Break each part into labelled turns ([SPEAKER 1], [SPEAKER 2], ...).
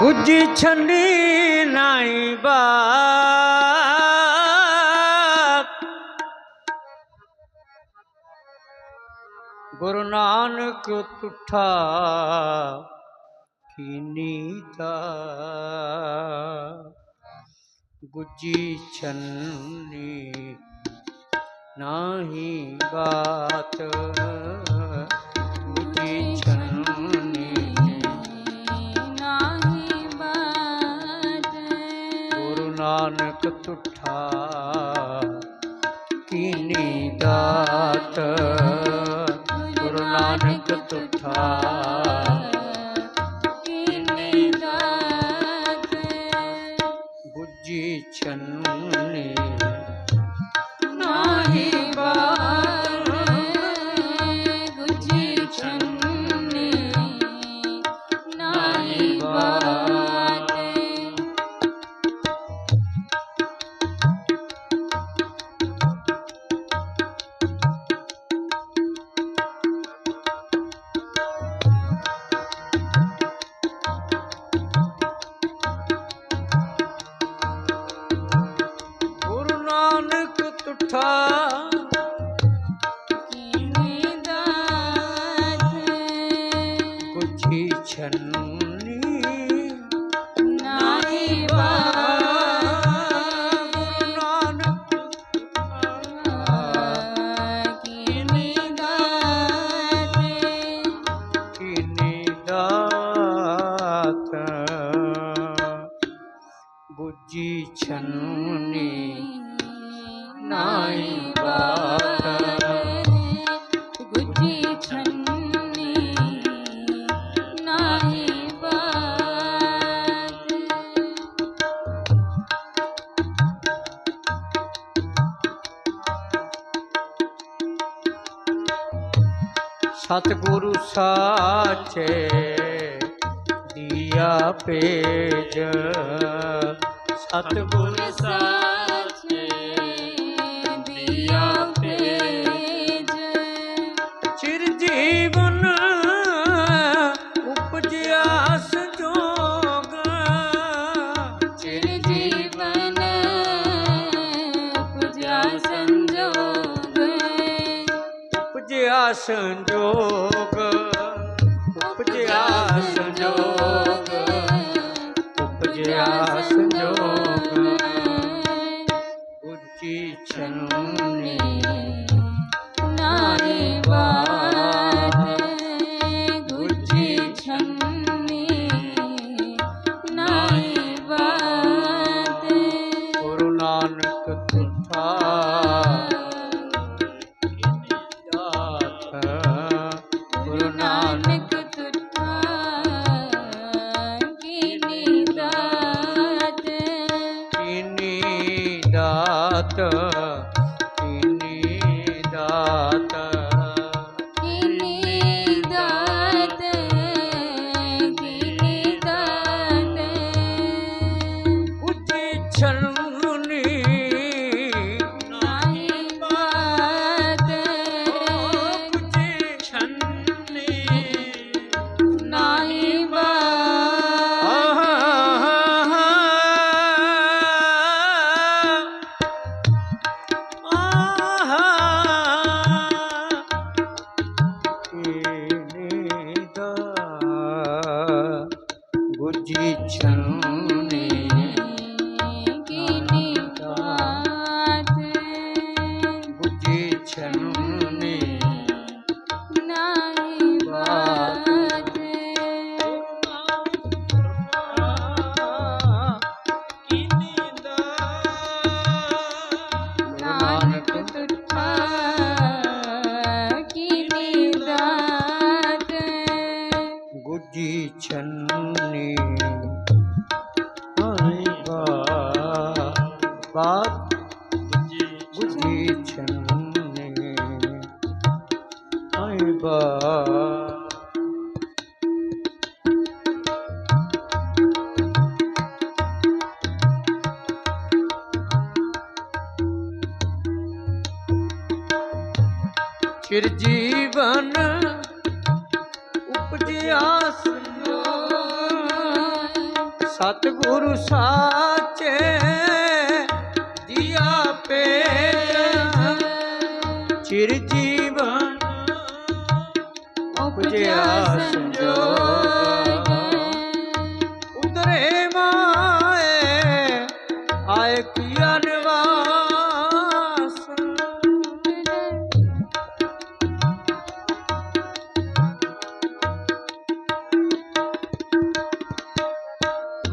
[SPEAKER 1] ગુજી છંડી નાઈ બાપ ગુરુ નાનક તુઠા કીની તા ਗੁਜੀ ਛੰਨੀ ਨਾਹੀ ਬਾਤ। ਗੁਜੀ ਛੰਨੀ
[SPEAKER 2] ਨਾਹੀ ਬਾਤ।
[SPEAKER 1] ਗੁਰੂ ਨਾਨਕ ਤੁਠਾ ਕੀਨੀ ਦਾਤ। ਗੁਰੂ ਨਾਨਕ ਤੁਠਾ ਗੁੱਜੀ
[SPEAKER 2] ਗੁੱਜੀ ਛੰਨੀ
[SPEAKER 1] ਨਾਈ ਬਾਤ।
[SPEAKER 2] ਗੁੱਜੀ ਛੰਨੀ ਨਾਹੀ ਬਾਤ।
[SPEAKER 1] ਸਤਿਗੁਰੂ ਸਾਚੇ ਦੀਆ ਪੇਜ
[SPEAKER 2] ਪੁਜਾ
[SPEAKER 1] ਸੰਜੋਗ ਉਪਜਿਆ ਸੰਜੋਗ ਉੱਚੀ
[SPEAKER 2] ਨਾਰੀ ਬਾਤ ਜੀ ਛੰਨੀ।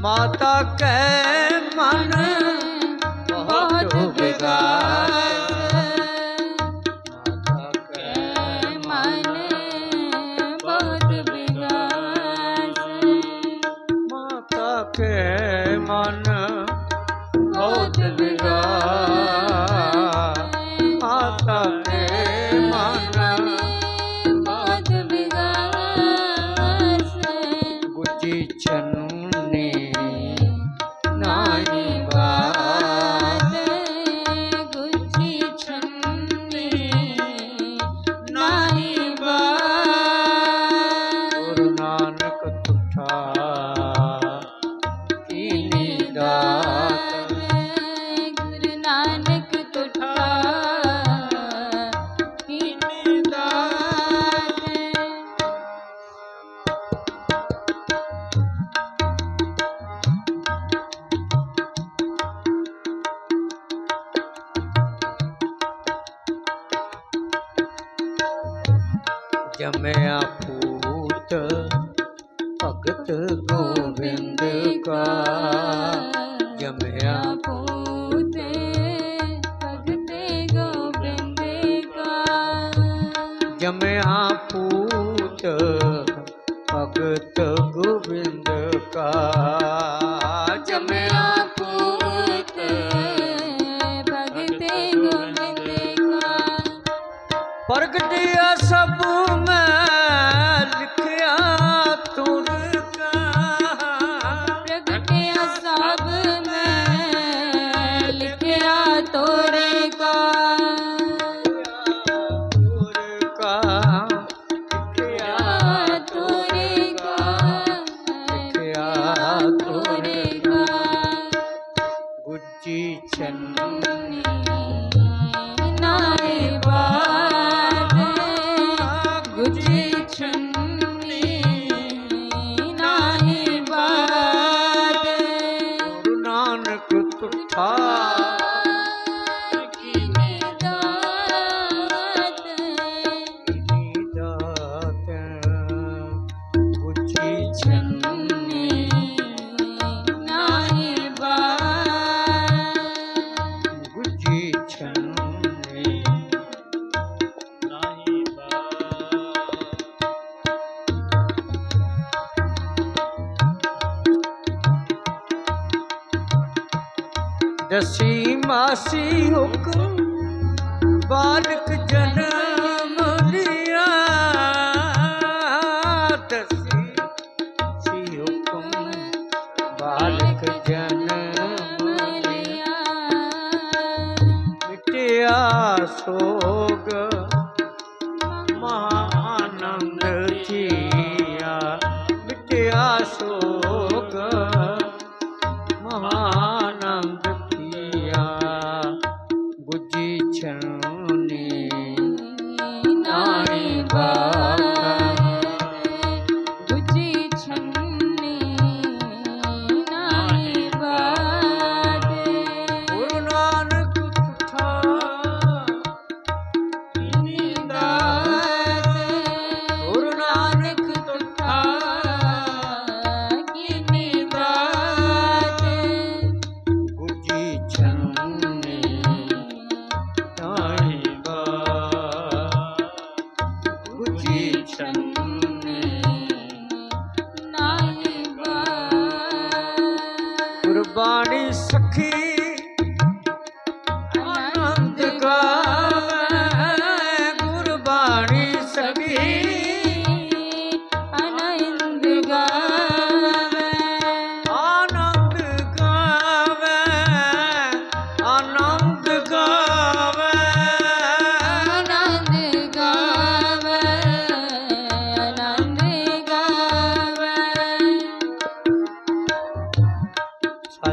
[SPEAKER 1] ਮਾਤਾ ਕੈ ਦਸੀ ਮਾਸੀ ਹੁਕਮ ਬਾਲਕ ਜਨਮ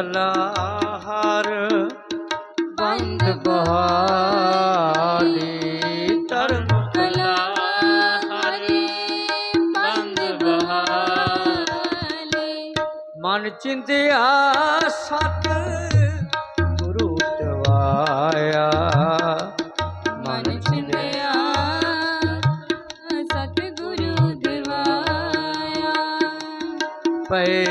[SPEAKER 2] ਕਲਾਹਰ
[SPEAKER 1] ਬੰਦ ਬਹਾਲੀ
[SPEAKER 2] ਤਰਨ ਕਲਾਹਰ ਬੰਦ ਬਹਾਲੀ।
[SPEAKER 1] ਮਨ ਚਿੰਦਿਆ ਸਤ ਗੁਰੂ ਦਵਾਇਆ।
[SPEAKER 2] ਮਨ ਚਿੰਦਿਆ
[SPEAKER 1] ਪਏ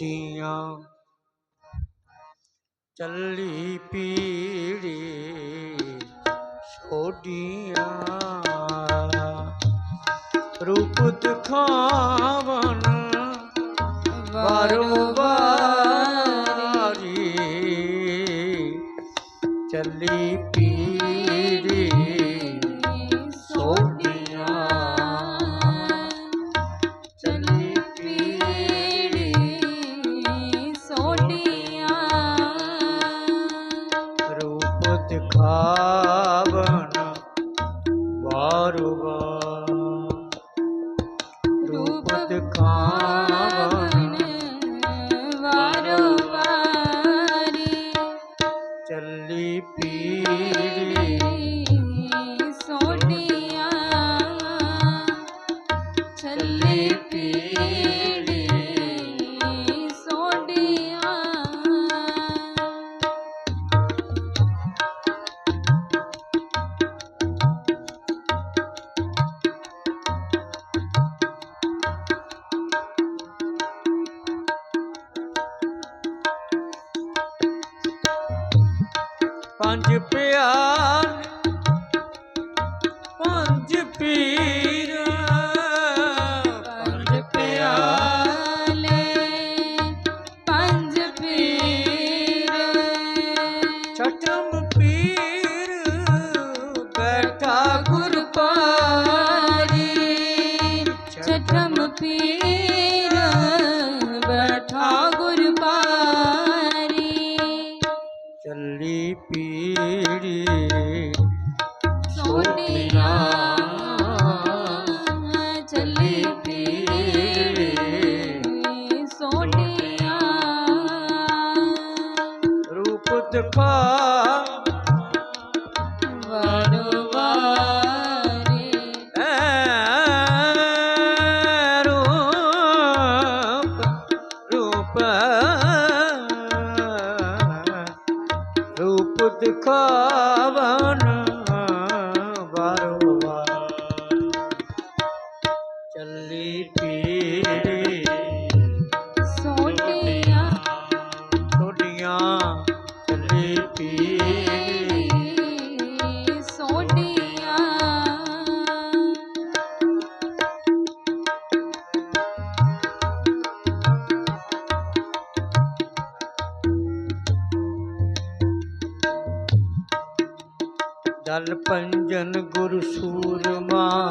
[SPEAKER 2] ਦੀਆਂ
[SPEAKER 1] ਚੱਲੀ ਪੀੜੀ ਛੋਡੀਆਂ ਰੂਪ ਦਿਖਾਵਨ ਵਾਰੋ ਵਾਰੀ। ਚੱਲੀ ਦਲ ਪੰਜਨ ਗੁਰ ਸੂਰਮਾ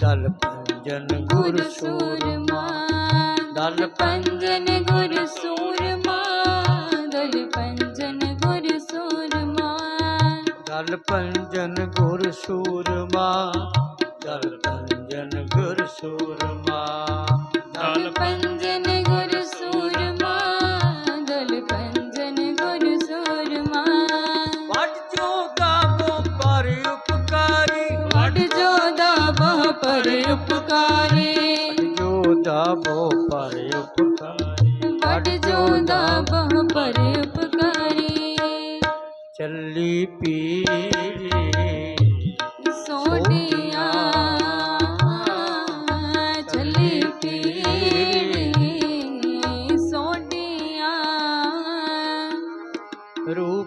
[SPEAKER 1] ਦਲ ਪੰਜਨ ਗੁਰ ਸੂਰਮਾ
[SPEAKER 2] ਦਲ ਪੰਜਨ ਗੁਰ ਸੂਰਮਾ ਦਲ ਪੰਜਨ ਗੁਰ ਸੂਰਮਾ।
[SPEAKER 1] ਦਲ ਪੰਜਨ ਗੁਰ ਸੂਰਮਾ ਦਲ ਪੰਜਨ ਗੁਰ ਸੂਰਮਾ।
[SPEAKER 2] ਦਲ ਪੰਜਨ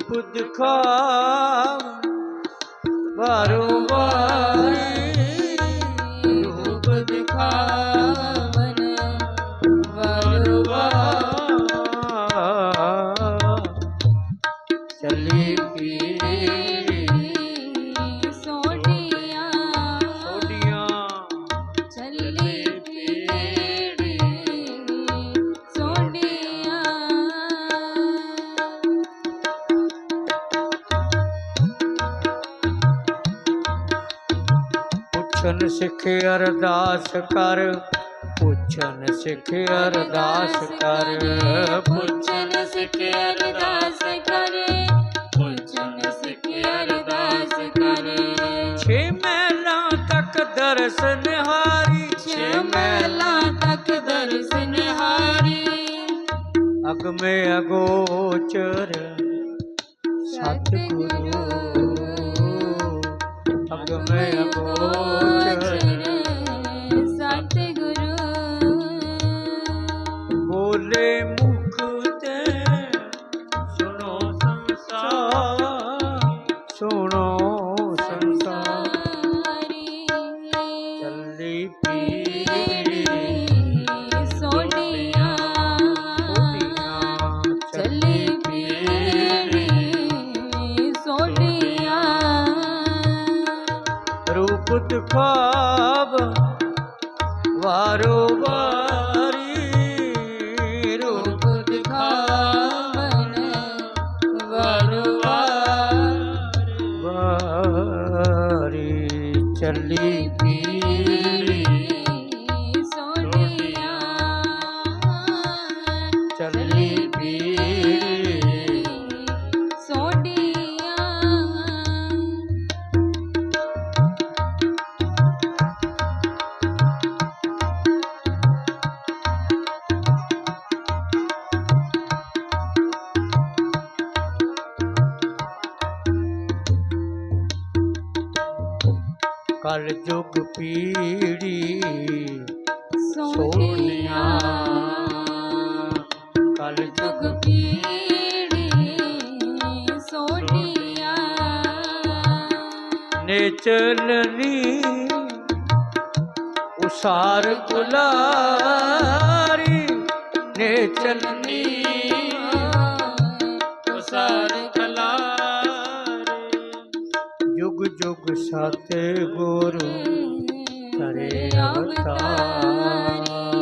[SPEAKER 1] ਖੁਦ ਖਾਮ ਵਾਰੋ ਵਾਰੀ ਅਰਦਾਸ ਕਰ। ਪੁੱਛਨ ਸਿੱਖ ਅਰਦਾਸ ਕਰ।
[SPEAKER 2] ਪੁੱਛਨ ਸਿੱਖ ਅਰਦਾਸ ਕਰ। ਪੁੱਛਨ ਸਿੱਖ ਅਰਦਾਸ ਕਰ।
[SPEAKER 1] ਛੇ ਮਹਿਲਾ ਤੱਕ ਦਰਸ਼ਨ ਹਾਰੀ।
[SPEAKER 2] ਛੇ ਮਹਿਲਾ ਤੱਕ ਦਰਸ਼ਨ
[SPEAKER 1] ਹਾਰੀ। ਅਗਮੇ ਅਗੋਚਰ। ਸਤਿਗੁਰੂ ਅਗਮੇ ਅਗੋਚਰ। ಲಿಪಿ ਜੁਗ
[SPEAKER 2] ਜੁਗ
[SPEAKER 1] ਸਾਥੇ ਗੁਰੂ ਕਰੇ ਅਵਤਾਰ।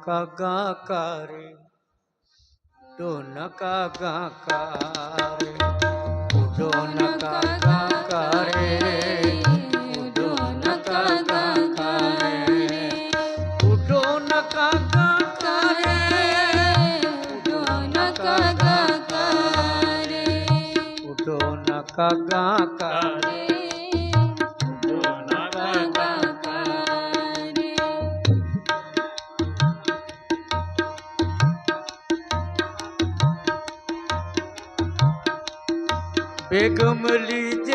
[SPEAKER 1] ਨਾ ਕਾਗਾ ਕਾਰੇ ਉਡੋ ਨਾ ਕਾਗਾ ਕਾਰੇ ਉਡੋ ਨਾ ਕਾਗਾ ਕਾਰੇ ਉਡੋ ਨਾ ਕਾਗਾ ਕਾਰੇ ਉਡੋ ਨਾ ਕਾਗਾ ਕਾਰੇ ਉਡੋ ਨਾ ਕਾਗਾ ਉਡੋ ਨਾ ਕਾਗਾ ਕਾਰੇ ਉਡੋ ਬੇਗਮ ਲੀਜੇ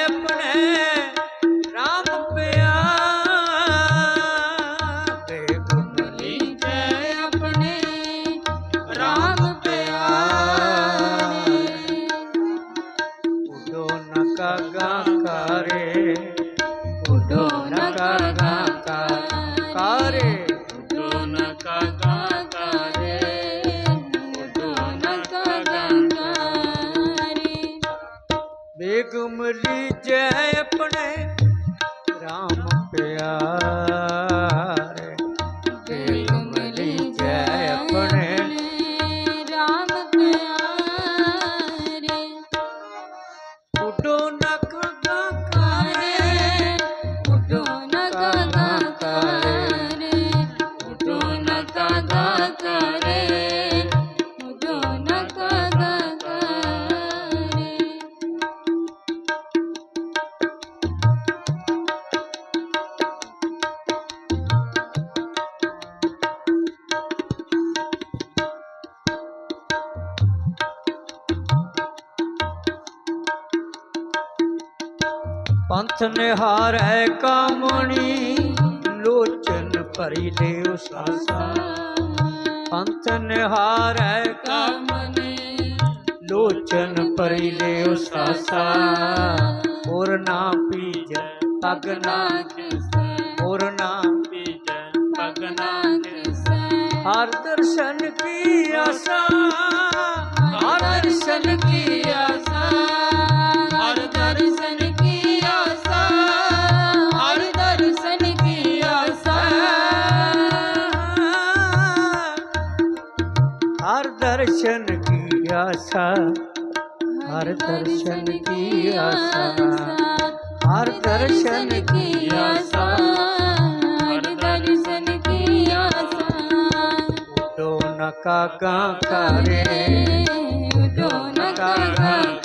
[SPEAKER 1] ਆਪਣੇ ਰਾਮ ਪਿਆ ਬੇਗਮ ਲੀਜੇ
[SPEAKER 2] ਆਪਣੇ ਰਾਮ ਪਿਆਰੇ।
[SPEAKER 1] ਉਡੋ ਨ ਕਾਗਾ ਕਾਰੇ। ਉਡੋ ਨ ਕਾਗਾ ਕਾਰੇ। ਉਡੋ ਨ ਕਾਗਾ ਕਾਮਣੀ ਲੋਚਨ ਭਰੀ ਲਿਓ ਸਾਸਾ। ਪੰਥ ਨਿਹਾਰੈ
[SPEAKER 2] ਕਾਮਨੇ
[SPEAKER 1] ਲੋਚਨ ਪਰੀ ਲਿਓ ਸਾਸਾ। ਔਰ ਨਾ ਪੀਜੈ ਪਗ ਨਾ ਔਰ ਨਾ ਪੀਜੈ ਪਗ ਨਾ ਹਰ ਦਰਸ਼ਨ ਕੀ ਆਸਾ, ਹਰ ਦਰਸ਼ਨ ਕੀ
[SPEAKER 2] ਦਰਸ਼ਨ ਕੀ ਆਸਾ? ਹਰ ਦਰਸ਼ਨ ਕੀ ਆਸਾ?
[SPEAKER 1] ਹਰ ਦਰਸ਼ਨ ਕੀ ਆਸਾ? ਹਰ ਦਰਸ਼ਨ ਕੀ ਆਸਾ? ਉਡੋ ਨ ਕਾਗਾ ਕਰੇ
[SPEAKER 2] ਉਡੋ ਨ ਕਾਗਾ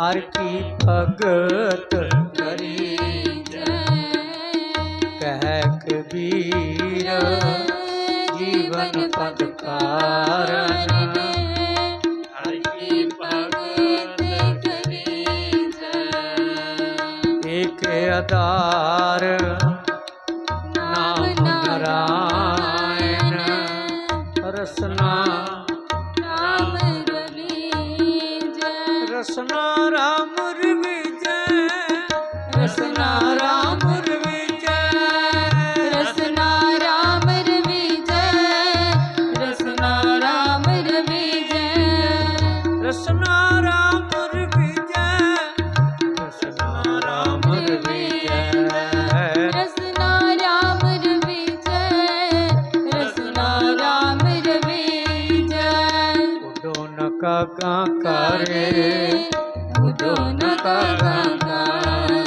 [SPEAKER 1] ਹਰ ਕੀ ਭਗਤ ਕਰੀ ਕਹਿ ਕਬੀਰ ਜੀਵਨ ਪਦ ਕਾਰਨ। ਹਰ ਕੀ ਭਗਤ ਏਕ ਆਧਾਰ કા કા કરે ઉડો ન કા
[SPEAKER 2] કા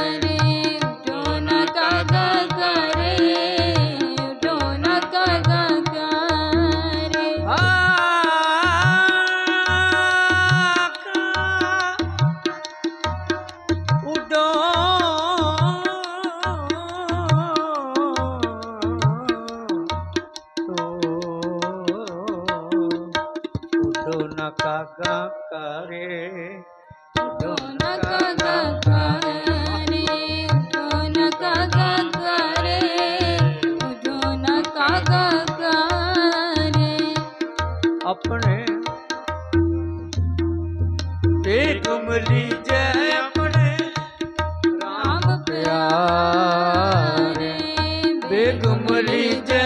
[SPEAKER 2] एक मली जय